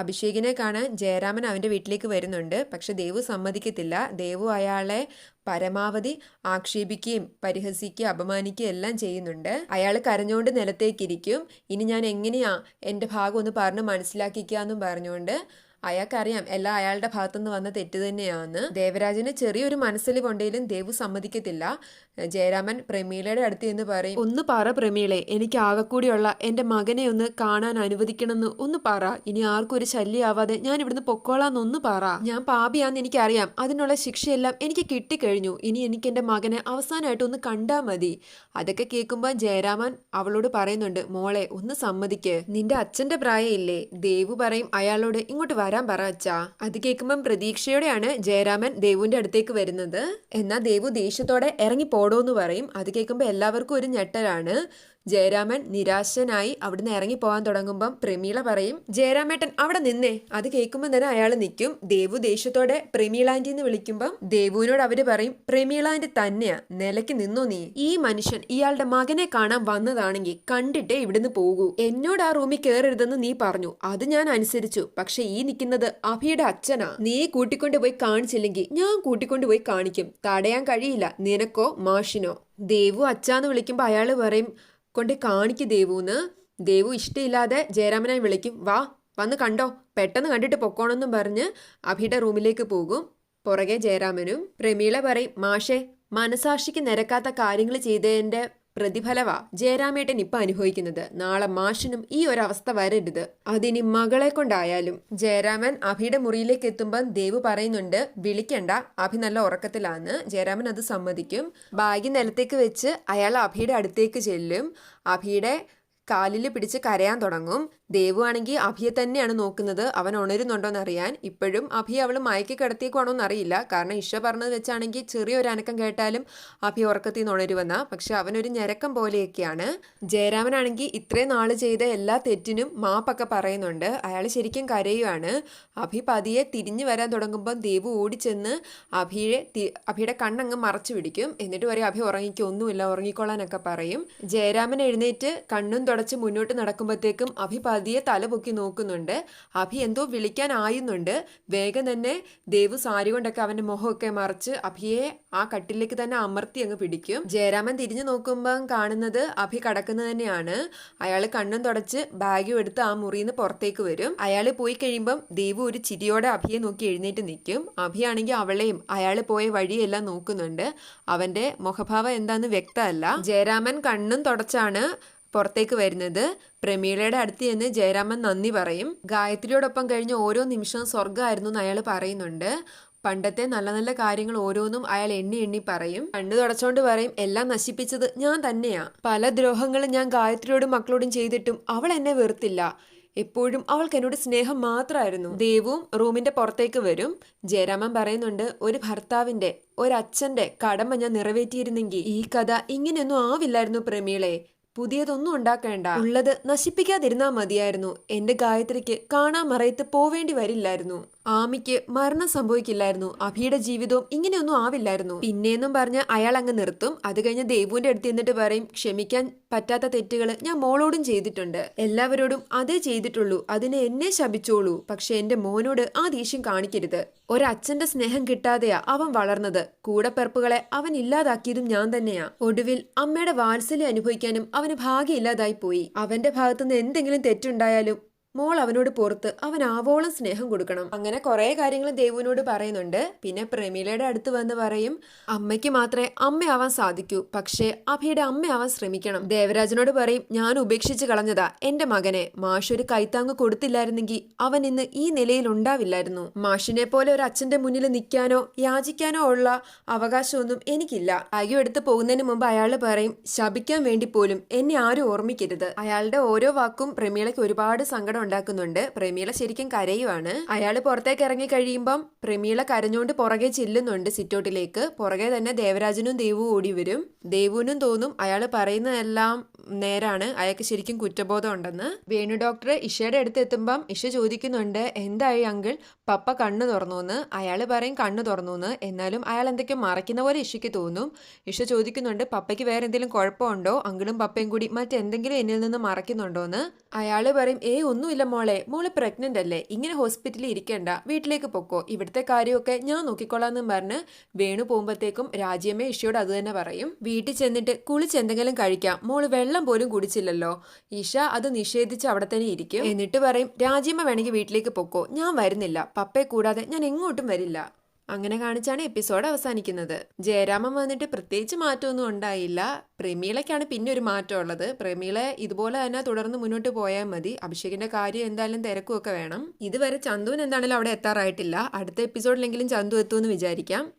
അഭിഷേകിനെ കാണാൻ ജയരാമൻ അവന്റെ വീട്ടിലേക്ക് വരുന്നുണ്ട്. പക്ഷെ ദേവു സമ്മതിക്കത്തില്ല. ദേവു അയാളെ പരമാവധി ആക്ഷേപിക്കുകയും പരിഹസിക്കുകയും അപമാനിക്കുകയും എല്ലാം ചെയ്യുന്നുണ്ട്. അയാൾ കരഞ്ഞുകൊണ്ട് നിലത്തേക്കിരിക്കും ഇനി ഞാൻ എങ്ങനെയാ എന്റെ ഭാഗം ഒന്ന് പറഞ്ഞ് മനസ്സിലാക്കിക്കുക എന്നും പറഞ്ഞുകൊണ്ട് അയാൾക്കറിയാം എല്ലാം അയാളുടെ ഭാഗത്തുനിന്ന് വന്ന തെറ്റ് തന്നെയാണ് ദേവരാജന് ചെറിയൊരു മനസ്സിലിവുണ്ടെങ്കിലും ദേവു സമ്മതിക്കത്തില്ല. ജയരാമൻ പ്രമീളയുടെ അടുത്ത് എന്ന് പറയും ഒന്ന് പറ പ്രമീളെ എനിക്ക് ആകെക്കൂടിയുള്ള എന്റെ മകനെ ഒന്ന് കാണാൻ അനുവദിക്കണമെന്ന്. ഒന്ന് പറ ഇനി ആർക്കും ഒരു ശല്യമാവാതെ ഞാൻ ഇവിടുന്ന് പൊക്കോളാന്ന് ഒന്ന് പറ. ഞാൻ പാപിയാന്ന് എനിക്കറിയാം. അതിനുള്ള ശിക്ഷയെല്ലാം എനിക്ക് കിട്ടിക്കഴിഞ്ഞു. ഇനി എനിക്ക് എന്റെ മകനെ അവസാനമായിട്ട് ഒന്ന് കണ്ടാൽ മതി. അതൊക്കെ കേൾക്കുമ്പോൾ ജയരാമൻ അവളോട് പറയുന്നുണ്ട് മോളെ ഒന്ന് സമ്മതിക്ക്. നിന്റെ അച്ഛന്റെ പ്രായമില്ലേ? ദേവു പറയും അയാളോട് ഇങ്ങോട്ട് പറ അച്ഛാ. അത് കേൾക്കുമ്പം പ്രതീക്ഷയോടെയാണ് ജയരാമൻ ദേവുവിന്റെ അടുത്തേക്ക് വരുന്നത്. എന്നാൽ ദേവു ദേഷ്യത്തോടെ ഇറങ്ങി പോടോ എന്ന് പറയും. അത് കേൾക്കുമ്പോൾ എല്ലാവർക്കും ഒരു ഞെട്ടലാണ്. ജയരാമൻ നിരാശനായി അവിടുന്ന് ഇറങ്ങി പോകാൻ തുടങ്ങുമ്പം പ്രമീള പറയും ജയരാമേട്ടൻ അവിടെ നിന്നേ. അത് കേൾക്കുമ്പോൾ തന്നെ അയാൾ നിൽക്കും. ദേവു ദേഷ്യത്തോടെ പ്രമീളാന്റി എന്ന് വിളിക്കുമ്പം ദേവുവിനോട് അവർ പറയും പ്രമീളാന്റി തന്നെയാ. നിലയ്ക്ക് നിന്നു നീ. ഈ മനുഷ്യൻ ഇയാളുടെ മകനെ കാണാൻ വന്നതാണെങ്കിൽ കണ്ടിട്ടേ ഇവിടുന്ന് പോകൂ. എന്നോട് ആ റൂമിൽ കയറരുതെന്ന് നീ പറഞ്ഞു. അത് ഞാൻ അനുസരിച്ചു. പക്ഷെ ഈ നിൽക്കുന്നത് അഭിയുടെ അച്ഛനാ. നീ കൂട്ടിക്കൊണ്ട് പോയി കാണിച്ചില്ലെങ്കിൽ ഞാൻ കൂട്ടിക്കൊണ്ട് പോയി കാണിക്കും. തടയാൻ കഴിയില്ല. നിനക്കോ മാഷിനോ? ദേവു അച്ഛാന്ന് വിളിക്കുമ്പോൾ അയാൾ പറയും കൊണ്ട് കാണിക്ക് ദേവുന്ന്. ദേവു ഇഷ്ടമില്ലാതെ ജയരാമനെ വിളിക്കും. വാ വന്ന് കണ്ടോ? പെട്ടെന്ന് കണ്ടിട്ട് പൊക്കോണമെന്നും പറഞ്ഞ് അഭിയുടെ റൂമിലേക്ക് പോകും. പുറകെ ജയരാമനും പ്രമീള പറയും മാഷെ മനസാക്ഷിക്ക് നിരക്കാത്ത കാര്യങ്ങൾ ചെയ്തതിന്റെ പ്രതിഫലവാ ജയരാമേട്ടൻ ഇപ്പൊ അനുഭവിക്കുന്നത്. നാളെ മാഷിനും ഈ ഒരവസ്ഥ വരരുത്. അതിനി മകളെ കൊണ്ടായാലും. ജയരാമൻ അഭിയുടെ മുറിയിലേക്ക് എത്തുമ്പം ദേവ് പറയുന്നുണ്ട് വിളിക്കണ്ട അഭി നല്ല ഉറക്കത്തിലാന്ന്. ജയരാമൻ അത് സമ്മതിക്കും. ബാഗ് നിലത്തേക്ക് വെച്ച് അയാൾ അഭിയുടെ അടുത്തേക്ക് ചെല്ലും. അഭിയുടെ കാലിൽ പിടിച്ച് കരയാൻ തുടങ്ങും. ദേവു ആണെങ്കിൽ അഭിയെ തന്നെയാണ് നോക്കുന്നത്. അവൻ ഉണരുന്നുണ്ടോന്ന് അറിയാൻ ഇപ്പോഴും അഭി അവൾ മയക്കി കിടത്തിയേക്കുവാണോ എന്നറിയില്ല കാരണം ഇഷ പറഞ്ഞത് വെച്ചാണെങ്കിൽ ചെറിയൊരു അനക്കം കേട്ടാലും അഭി ഉറക്കത്തിൽ നിന്ന് ഉണരുവെന്ന പക്ഷെ അവനൊരു ഞരക്കം പോലെയൊക്കെയാണ്. ജയരാമനാണെങ്കിൽ ഇത്രയും നാൾ ചെയ്ത എല്ലാ തെറ്റിനും മാപ്പൊക്കെ പറയുന്നുണ്ട്. അയാൾ ശരിക്കും കരയുവാണ്. അഭി പതിയെ തിരിഞ്ഞു വരാൻ തുടങ്ങുമ്പോൾ ദേവു ഓടിച്ചെന്ന് അഭിയെ അഭിയുടെ കണ്ണങ്ങ് മറച്ചു പിടിക്കും. എന്നിട്ട് പറയും അഭി ഉറങ്ങിക്കൊന്നുമില്ല ഉറങ്ങിക്കൊള്ളാനൊക്കെ പറയും. ജയരാമൻ എഴുന്നേറ്റ് കണ്ണും തുടച്ച് മുന്നോട്ട് നടക്കുമ്പോഴത്തേക്കും അഭി പതിയെ തല പൊക്കി നോക്കുന്നുണ്ട്. അഭി എന്തോ വിളിക്കാനായുന്നുണ്ട് വേഗം തന്നെ ദേവു സാരി കൊണ്ടൊക്കെ അവന്റെ മുഖമൊക്കെ മറിച്ച് അഭിയെ ആ കട്ടിലേക്ക് തന്നെ അമർത്തി അങ്ങ് പിടിക്കും. ജയരാമൻ തിരിഞ്ഞു നോക്കുമ്പം കാണുന്നത് അഭി കടക്കുന്നത് തന്നെയാണ്. അയാൾ കണ്ണും തുടച്ച് ബാഗും എടുത്ത് ആ മുറിയിൽ നിന്ന് പുറത്തേക്ക് വരും. അയാൾ പോയി കഴിയുമ്പം ദേവു ഒരു ചിരിയോടെ അഭിയെ നോക്കി എഴുന്നേറ്റ് നിൽക്കും. അഭിയാണെങ്കിൽ അവളെയും അയാൾ പോയ വഴിയെല്ലാം നോക്കുന്നുണ്ട്. അവന്റെ മുഖഭാവം എന്താന്ന് വ്യക്തമല്ല. ജയരാമൻ കണ്ണും തുടച്ചാണ് പുറത്തേക്ക് വരുന്നത്. പ്രമീളയുടെ അടുത്ത് ചെന്ന് ജയരാമൻ നന്ദി പറയും. ഗായത്രിയോടൊപ്പം കഴിഞ്ഞ ഓരോ നിമിഷവും സ്വർഗമായിരുന്നു എന്ന് അയാൾ പറയുന്നുണ്ട്. പണ്ടത്തെ നല്ല നല്ല കാര്യങ്ങൾ ഓരോന്നും അയാൾ എണ്ണി എണ്ണി പറയും. കണ്ണു തുടച്ചോണ്ട് പറയും എല്ലാം നശിപ്പിച്ചത് ഞാൻ തന്നെയാ. പല ദ്രോഹങ്ങളും ഞാൻ ഗായത്രിയോടും മക്കളോടും ചെയ്തിട്ടും അവൾ എന്നെ വെറുത്തില്ല. എപ്പോഴും അവൾക്ക് എന്നോട് സ്നേഹം മാത്രമായിരുന്നു. ദേവും റൂമിന്റെ പുറത്തേക്ക് വരും. ജയരാമൻ പറയുന്നുണ്ട് ഒരു ഭർത്താവിന്റെ ഒരച്ഛന്റെ കടമ ഞാൻ നിറവേറ്റിയിരുന്നെങ്കിൽ ഈ കഥ ഇങ്ങനെയൊന്നും ആവില്ലായിരുന്നു പ്രമീളെ. പുതിയതൊന്നും ഉണ്ടാക്കേണ്ട. ഉള്ളത് നശിപ്പിക്കാതിരുന്നാ മതിയായിരുന്നു. എന്റെ ഗായത്രിക്ക് കാണാൻ മറയത്ത് പോവേണ്ടി വരില്ലായിരുന്നു. ആമിക്ക് മരണം സംഭവിക്കില്ലായിരുന്നു. അഭിയുടെ ജീവിതവും ഇങ്ങനെയൊന്നും ആവില്ലായിരുന്നു. പിന്നെയെന്നും പറഞ്ഞ് അയാൾ അങ്ങ് നിർത്തും. അത് കഴിഞ്ഞ് ദേവുവിന്റെ അടുത്ത് എന്നിട്ട് പറയും ക്ഷമിക്കാൻ പറ്റാത്ത തെറ്റുകൾ ഞാൻ മോളോടും ചെയ്തിട്ടുണ്ട്. എല്ലാവരോടും അതേ ചെയ്തിട്ടുള്ളൂ. അതിനെ എന്നെ ശപിച്ചോളൂ. പക്ഷെ എന്റെ മോനോട് ആ ദേഷ്യം കാണിക്കരുത്. ഒരച്ഛന്റെ സ്നേഹം കിട്ടാതെയാ അവൻ വളർന്നത്. കൂടപ്പിറപ്പുകളെ അവൻ ഇല്ലാതാക്കിയതും ഞാൻ തന്നെയാ. ഒടുവിൽ അമ്മയുടെ വാത്സല്യം അനുഭവിക്കാനും അവന് ഭാഗ്യമില്ലാതായി പോയി. അവന്റെ ഭാഗത്തുനിന്ന് എന്തെങ്കിലും തെറ്റുണ്ടായാലും മോൾ അവനോട് പുറത്ത് അവൻ ആവോളം സ്നേഹം കൊടുക്കണം. അങ്ങനെ കുറെ കാര്യങ്ങൾ ദേവുവിനോട് പറയുന്നുണ്ട്. പിന്നെ പ്രമീലയുടെ അടുത്ത് വന്ന് പറയും അമ്മയ്ക്ക് മാത്രമേ അമ്മയാവാൻ സാധിക്കൂ. പക്ഷേ അഭിയുടെ അമ്മയാവാൻ ശ്രമിക്കണം. ദേവരാജനോട് പറയും ഞാൻ ഉപേക്ഷിച്ച് കളഞ്ഞതാ എന്റെ മകനെ. മാഷ് ഒരു കൈത്താങ് കൊടുത്തില്ലായിരുന്നെങ്കിൽ അവൻ ഇന്ന് ഈ നിലയിൽ ഉണ്ടാവില്ലായിരുന്നു. മാഷിനെ പോലെ ഒരു അച്ഛന്റെ മുന്നിൽ നിൽക്കാനോ യാചിക്കാനോ ഉള്ള അവകാശമൊന്നും എനിക്കില്ല. അയ്യോ എടുത്ത് പോകുന്നതിന് മുമ്പ് അയാൾ പറയും ശപിക്കാൻ വേണ്ടി പോലും എന്നെ ആരും ഓർമ്മിക്കരുത്. അയാളുടെ ഓരോ വാക്കും പ്രമീളയ്ക്ക് ഒരുപാട് സങ്കടം ഉണ്ടാക്കുന്നുണ്ട്. പ്രമീള ശരിക്കും കരയുവാണ്. അയാൾ പുറത്തേക്ക് ഇറങ്ങി കഴിയുമ്പം പ്രമീള കരഞ്ഞുകൊണ്ട് പുറകെ ചെല്ലുന്നുണ്ട് സിറ്റൗട്ടിലേക്ക്. പുറകെ തന്നെ ദേവരാജനും ദേവു ഓടി വരും. ദേവുവിനും തോന്നും അയാൾ പറയുന്നതെല്ലാം നേരാണ് അയാൾക്ക് ശരിക്കും കുറ്റബോധം ഉണ്ടെന്ന് വേണു ഡോക്ടർ ഇഷയുടെ അടുത്ത് എത്തുമ്പം ഇഷ ചോദിക്കുന്നുണ്ട് എന്തായി അങ്കിൾ? പപ്പ കണ്ണു തുറന്നു എന്ന് അയാൾ പറയും കണ്ണു തുറന്നു എന്ന് എന്നാലും അയാൾ എന്തൊക്കെയോ മറയ്ക്കുന്ന പോലെ ഇഷയ്ക്ക് തോന്നും. ഇഷ ചോദിക്കുന്നുണ്ട് പപ്പയ്ക്ക് വേറെ എന്തെങ്കിലും കുഴപ്പമുണ്ടോ? അങ്കിളും പപ്പയും കൂടി മറ്റെന്തെങ്കിലും എന്നിൽ നിന്ന് മറയ്ക്കുന്നുണ്ടോ എന്ന് അയാൾ പറയും ഏ ഒന്നുമില്ല മോളെ. മോൾ പ്രഗ്നന്റ് അല്ലേ? ഇങ്ങനെ ഹോസ്പിറ്റലിൽ ഇരിക്കേണ്ട. വീട്ടിലേക്ക് പൊക്കോ. ഇവിടുത്തെ കാര്യമൊക്കെ ഞാൻ നോക്കിക്കോളാന്നും പറഞ്ഞ് വേണു പോകുമ്പോഴത്തേക്കും രാജ്യമേ ഇഷയോട് അത് തന്നെ പറയും. വീട്ടിൽ ചെന്നിട്ട് കുളിച്ച് എന്തെങ്കിലും കഴിക്കാം. മോൾ വെള്ളം പോലും കുടിച്ചില്ലല്ലോ. ഇഷ അത് നിഷേധിച്ച് അവിടെ തന്നെ ഇരിക്കും. എന്നിട്ട് പറയും രാജ്യമ്മ വേണമെങ്കിൽ വീട്ടിലേക്ക് പൊക്കോ. ഞാൻ വരുന്നില്ല. പപ്പയെ കൂടാതെ ഞാൻ എങ്ങോട്ടും വരില്ല. അങ്ങനെ കാണിച്ചാണ് എപ്പിസോഡ് അവസാനിക്കുന്നത്. ജയരാമൻ വന്നിട്ട് പ്രത്യേകിച്ച് മാറ്റമൊന്നും ഉണ്ടായില്ല. പ്രമീളയ്ക്കാണ് പിന്നെ ഒരു മാറ്റം ഉള്ളത്. പ്രമീള ഇതുപോലെ തന്നെ തുടർന്ന് മുന്നോട്ട് പോയാൽ മതി. അഭിഷേകിന്റെ കാര്യം എന്തായാലും തിരക്കുമൊക്കെ വേണം. ഇതുവരെ ചന്തുവിന് എന്താണെങ്കിലും അവിടെ എത്താറായിട്ടില്ല. അടുത്ത എപ്പിസോഡിലെങ്കിലും ചന്തു എത്തുമെന്ന് വിചാരിക്കാം.